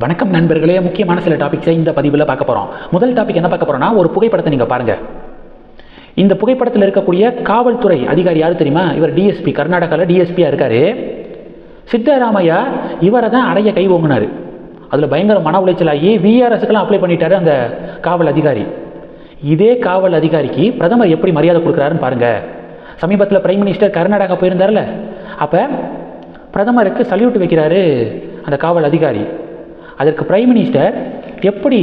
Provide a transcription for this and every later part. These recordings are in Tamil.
வணக்கம் நண்பர்களே முக்கியமான சில டாபிக்ஸை இந்த பதிவில் பார்க்க போகிறோம் முதல் டாபிக் என்ன பார்க்க போகிறோம்னா ஒரு புகைப்படத்தை நீங்கள் பாருங்கள் இந்த புகைப்படத்தில் இருக்கக்கூடிய காவல்துறை அதிகாரி யார் தெரியுமா? இவர் டிஎஸ்பி கர்நாடகாவில் டிஎஸ்பியாக இருக்கார். சித்தராமையா இவரை தான் அடைய கை ஓங்கினார். அதில் பயங்கர மன உளைச்சலாகி விஆர்எஸ்க்கெல்லாம் அப்ளை பண்ணிட்டாரு அந்த காவல் அதிகாரி. இதே காவல் அதிகாரிக்கு பிரதமர் எப்படி மரியாதை கொடுக்குறாருன்னு பாருங்கள் சமீபத்தில் பிரைம் மினிஸ்டர் கர்நாடகா போயிருந்தார்ல. அப்போ பிரதமருக்கு சல்யூட் வைக்கிறாரு அந்த காவல் அதிகாரி. அதற்கு பிரைம் மினிஸ்டர் எப்படி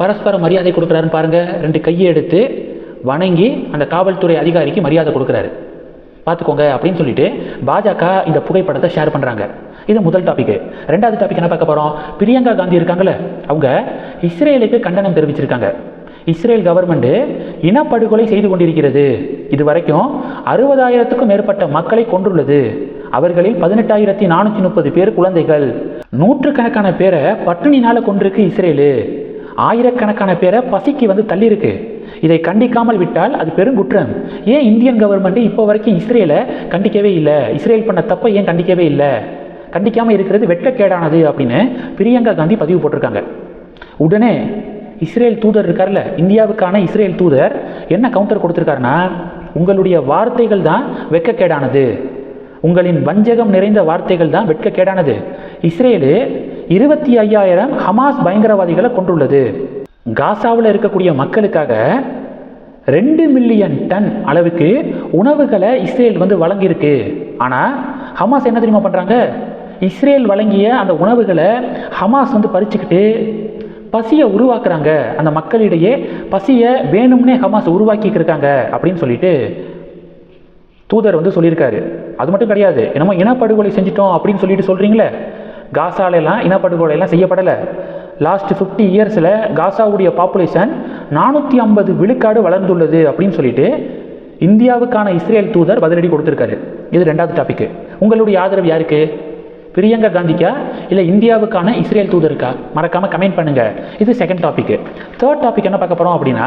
பரஸ்பர மரியாதை கொடுக்குறாருன்னு பாருங்கள் ரெண்டு கையை எடுத்து வணங்கி அந்த காவல்துறை அதிகாரிக்கு மரியாதை கொடுக்குறாரு. பார்த்துக்கோங்க அப்படின்னு சொல்லிட்டு பாஜக இந்த புகைப்படத்தை ஷேர் பண்ணுறாங்க இது முதல் டாபிக் ரெண்டாவது டாபிக் என்ன பார்க்க போகிறோம் பிரியங்கா காந்தி இருக்காங்களே அவங்க இஸ்ரேலுக்கு கண்டனம் தெரிவிச்சிருக்காங்க. இஸ்ரேல் கவர்மெண்ட் இனப்படுகொலை செய்து கொண்டிருக்கிறது. இது வரைக்கும் அறுபதாயிரத்துக்கும் மேற்பட்ட மக்களை கொண்டுள்ளது அவர்களில் பதினெட்டாயிரத்தி நானூற்றி முப்பது பேர் குழந்தைகள். நூற்றுக்கணக்கான பேரை பட்டினினால் கொண்டிருக்கு இஸ்ரேலு. ஆயிரக்கணக்கான பேரை பசிக்கு வந்து தள்ளியிருக்கு. இதை கண்டிக்காமல் விட்டால் அது பெருங்குற்றம் ஏன் இந்தியன் கவர்மெண்ட் இப்போ வரைக்கும் இஸ்ரேலை கண்டிக்கவே இல்லை? இஸ்ரேல் பண்ண தப்பை ஏன் கண்டிக்கவே இல்லை? கண்டிக்காமல் இருக்கிறது வெட்கக்கேடானது அப்படின்னு பிரியங்கா காந்தி பதிவு போட்டிருக்காங்க. உடனே இஸ்ரேல் தூதர் இருக்கார்ல இந்தியாவுக்கான இஸ்ரேல் தூதர் என்ன கவுண்டர் கொடுத்துருக்காருன்னா உங்களுடைய வார்த்தைகள் தான் வெட்கக்கேடானது. உங்களின் வஞ்சகம் நிறைந்த வார்த்தைகள் தான் வெட்கக்கேடானது. இஸ்ரேலு இருபத்தி ஐயாயிரம் ஹமாஸ் பயங்கரவாதிகளை கொண்டுள்ளது. காசாவில் இருக்கக்கூடிய மக்களுக்காக ரெண்டு மில்லியன் டன் அளவுக்கு உணவுகளை இஸ்ரேல் வந்து வழங்கியிருக்கு. ஆனால் ஹமாஸ் என்ன தெரியுமா பண்ணுறாங்க இஸ்ரேல் வழங்கிய அந்த உணவுகளை ஹமாஸ் வந்து பறிச்சுக்கிட்டு பசியை உருவாக்குறாங்க. அந்த மக்களிடையே பசியை வேணும்னே ஹமாஸ் உருவாக்கிட்டு இருக்காங்க அப்படின்னு சொல்லிட்டு தூதர் வந்து சொல்லியிருக்காரு. அது மட்டும் கிடையாது. என்னமோ இனப்படுகொலை செஞ்சிட்டோம் அப்படின்னு சொல்லிட்டு சொல்கிறீங்களே காசாலெல்லாம் இனப்படுகொலை எல்லாம் செய்யப்படலை. லாஸ்ட் ஃபிஃப்டி இயர்ஸில் காசாவுடைய பாப்புலேஷன் நானூற்றி ஐம்பது விழுக்காடு வளர்ந்துள்ளது அப்படின்னு சொல்லிட்டு இந்தியாவுக்கான இஸ்ரேல் தூதர் பதிலடி கொடுத்துருக்காரு. இது ரெண்டாவது டாபிக்கு உங்களுடைய ஆதரவு யாருக்கு? பிரியங்கா காந்திக்கா இல்லை இந்தியாவுக்கான இஸ்ரேல் தூதருக்கா? மறக்காமல் கமெண்ட் பண்ணுங்கள் இது செகண்ட் டாபிக் தேர்ட் டாபிக் என்ன பார்க்க போகிறோம் அப்படின்னா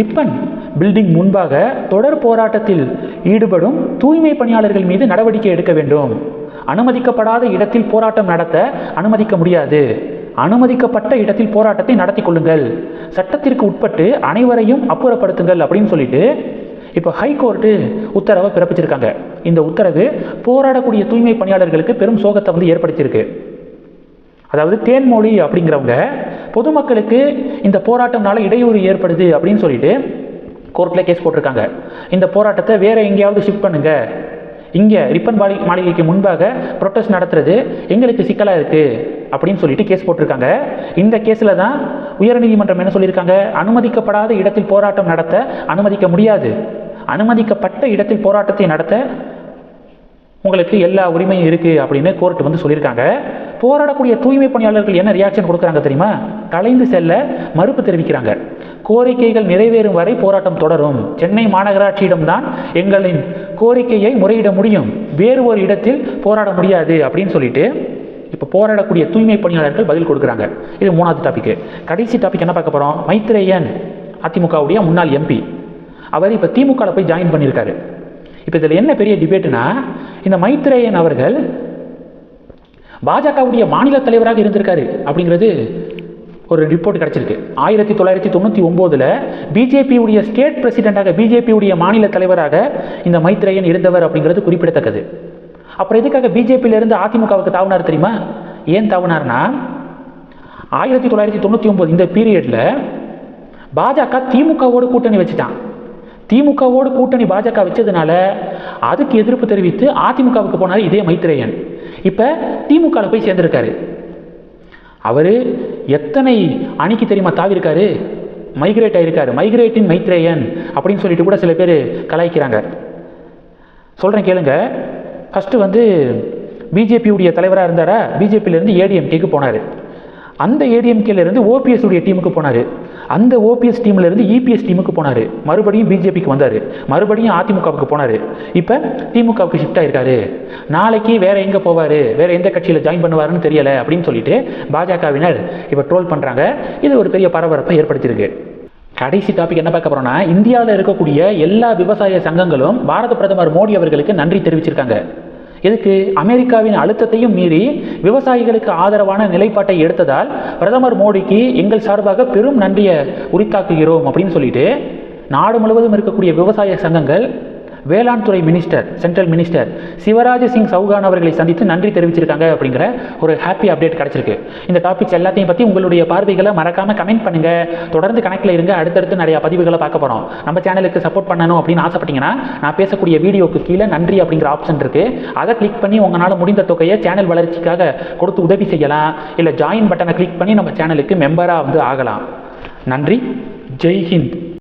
ரிப்பன் பில்டிங் முன்பாக தொடர் போராட்டத்தில் ஈடுபடும் தூய்மை பணியாளர்கள் மீது நடவடிக்கை எடுக்க வேண்டும். அனுமதிக்கப்படாத இடத்தில் போராட்டம் நடத்த அனுமதிக்க முடியாது. அனுமதிக்கப்பட்ட இடத்தில் போராட்டத்தை நடத்தி கொள்ளுங்கள். சட்டத்திற்கு உட்பட்டு அனைவரையும் அப்புறப்படுத்துங்கள் அப்படின்னு சொல்லிட்டு இப்போ ஹைகோர்ட்டு உத்தரவை பிறப்பிச்சிருக்காங்க. இந்த உத்தரவு போராடக்கூடிய தூய்மை பணியாளர்களுக்கு பெரும் சோகத்தை வந்து ஏற்படுத்தியிருக்கு. அதாவது தேன்மொழி அப்படிங்கிறவங்க பொதுமக்களுக்கு இந்த போராட்டம்னால இடையூறு ஏற்படுது அப்படின்னு சொல்லிட்டு கோர்ட்டில் கேஸ் போட்டிருக்காங்க. இந்த போராட்டத்தை வேற எங்கேயாவது ஷிஃப்ட் பண்ணுங்க. இங்கே ரிப்பன் மாளி மாளிகைக்கு முன்பாக ப்ரொட்டஸ்ட் நடத்துறது எங்களுக்கு சிக்கலாக இருக்குது அப்படின்னு சொல்லிட்டு கேஸ் போட்டிருக்காங்க. இந்த கேஸில் தான் உயர்நீதிமன்றம் என்ன சொல்லியிருக்காங்க? அனுமதிக்கப்படாத இடத்தில் போராட்டம் நடத்த அனுமதிக்க முடியாது. அனுமதிக்கப்பட்ட இடத்தில் போராட்டத்தை நடத்த உங்களுக்கு எல்லா உரிமையும் இருக்குது அப்படின்னு கோர்ட் வந்து சொல்லியிருக்காங்க. போராடக்கூடிய தூய்மை பணியாளர்கள் என்ன ரியாக்ஷன் கொடுக்குறாங்க தெரியுமா? கலைந்து செல்ல மறுப்பு தெரிவிக்கிறாங்க. கோரிக்கைகள் நிறைவேறும் வரை போராட்டம் தொடரும். சென்னை மாநகராட்சியிடம்தான் எங்களின் கோரிக்கையை முறையிட முடியும். வேறு ஒரு இடத்தில் போராட முடியாது அப்படின்னு சொல்லிட்டு இப்போ போராடக்கூடிய தூய்மை பணியாளர்கள் பதில் கொடுக்குறாங்க. இது மூணாவது டாபிக் கடைசி டாபிக் என்ன பார்க்க போகிறோம் மைத்ரேயன் அதிமுகவுடைய முன்னாள் எம்பி அவர் இப்போ திமுகவில் போய் ஜாயின் பண்ணியிருக்காரு இப்போ இதில் என்ன பெரிய டிபேட்னா இந்த மைத்ரேயன் அவர்கள் பாஜகவுடைய மாநில தலைவராக இருந்திருக்காரு அப்படிங்கிறது ஒரு ரிப்போர்ட் கிடச்சிருக்கு. ஆயிரத்தி தொள்ளாயிரத்தி தொண்ணூற்றி ஒம்போதில் பிஜேபியுடைய ஸ்டேட் பிரசிடெண்ட்டாக பிஜேபியுடைய மாநில தலைவராக இந்த மைத்ரேயன் இருந்தவர் அப்படிங்கிறது குறிப்பிடத்தக்கது. அப்புறம் எதுக்காக பிஜேபியிலிருந்து அதிமுகவுக்கு தாவுனார் தெரியுமா? ஏன் தாவுனார்னா ஆயிரத்தி தொள்ளாயிரத்தி தொண்ணூற்றி ஒம்பது இந்த பீரியடில் பாஜக திமுகவோடு கூட்டணி வச்சுட்டான். திமுகவோடு கூட்டணி பாஜக வச்சதுனால அதுக்கு எதிர்ப்பு தெரிவித்து அதிமுகவுக்கு போனார் இதே மைத்ரேயன். இப்போ திமுகவில் போய் சேர்ந்துருக்காரு. அவர் எத்தனை அணிக்கு தெரியுமா தாவிருக்காரு மைக்ரேட் ஆயிருக்காரு. மைக்ரேட்டின் மைத்ரேயன் அப்படின்னு சொல்லிட்டு கூட சில பேர் கலாய்க்கிறாங்க. சொல்கிறேன் கேளுங்க. ஃபஸ்ட்டு வந்து பிஜேபியுடைய தலைவராக இருந்தாரா? பிஜேபியிலேருந்து ஏடிஎம்கேக்கு போனார். அந்த ஏடிஎம்கேலேருந்து ஓபிஎஸ் உடைய டீமுக்கு போனார். அந்த ஓபிஎஸ் டீம்லேருந்து இபிஎஸ் டீமுக்கு போனார். மறுபடியும் பிஜேபிக்கு வந்தார். மறுபடியும் அதிமுகவுக்கு போனார். இப்போ திமுகவுக்கு ஷிஃப்ட் ஆயிருக்காரு. நாளைக்கு வேறு எங்கே போவார்? வேறு எந்த கட்சியில் ஜாயின் பண்ணுவாருன்னு தெரியலை அப்படின்னு சொல்லிட்டு பாஜகவினர் இப்போ ட்ரோல் பண்ணுறாங்க இது ஒரு பெரிய பரபரப்பை ஏற்படுத்தியிருக்கு. கடைசி டாபிக் என்ன பார்க்க போறோம்னா இந்தியாவில் இருக்கக்கூடிய எல்லா விவசாய சங்கங்களும் பாரத பிரதமர் மோடி அவர்களுக்கு நன்றி தெரிவிச்சிருக்காங்க. எதுக்கு அமெரிக்காவின் அழுத்தத்தையும் மீறி விவசாயிகளுக்கு ஆதரவான நிலைப்பாட்டை எடுத்ததால் பிரதமர் மோடிக்கு எங்கள் சார்பாக பெரும் நன்றியை உரித்தாக்குகிறோம் அப்படின்னு சொல்லிட்டு நாடு முழுவதும் இருக்கக்கூடிய விவசாய சங்கங்கள் வேளாண் துறை minister central minister Shivraj Singh Chouhan அவர்களை சந்தித்து நன்றி தெரிவிச்சிருக்காங்க அப்படிங்கிற ஒரு ஹாப்பி அப்டேட் கிடைச்சிருக்கு. இந்த டாபிக்ஸ் எல்லாத்தையும் பற்றி உங்களுடைய பார்வைகளை மறக்காம கமெண்ட் பண்ணுங்க. தொடர்ந்து கணக்கில் இருங்க. அடுத்தடுத்து நிறைய பதிவுகளை பார்க்க போகிறோம் நம்ம சேனலுக்கு சப்போர்ட் பண்ணணும் அப்படின்னு ஆசைப்பட்டீங்கன்னா நான் பேசக்கூடிய வீடியோக்கு கீழே நன்றி அப்படிங்கிற ஆப்ஷன் இருக்கு. அதை கிளிக் பண்ணி உங்களால் முடிந்த தொகையை சேனல் வளர்ச்சிக்காக கொடுத்து உதவி செய்யலாம். இல்லை ஜாயின் பட்டனை கிளிக் பண்ணி நம்ம சேனலுக்கு மெம்பராக வந்து ஆகலாம். நன்றி. ஜெய்ஹிந்த்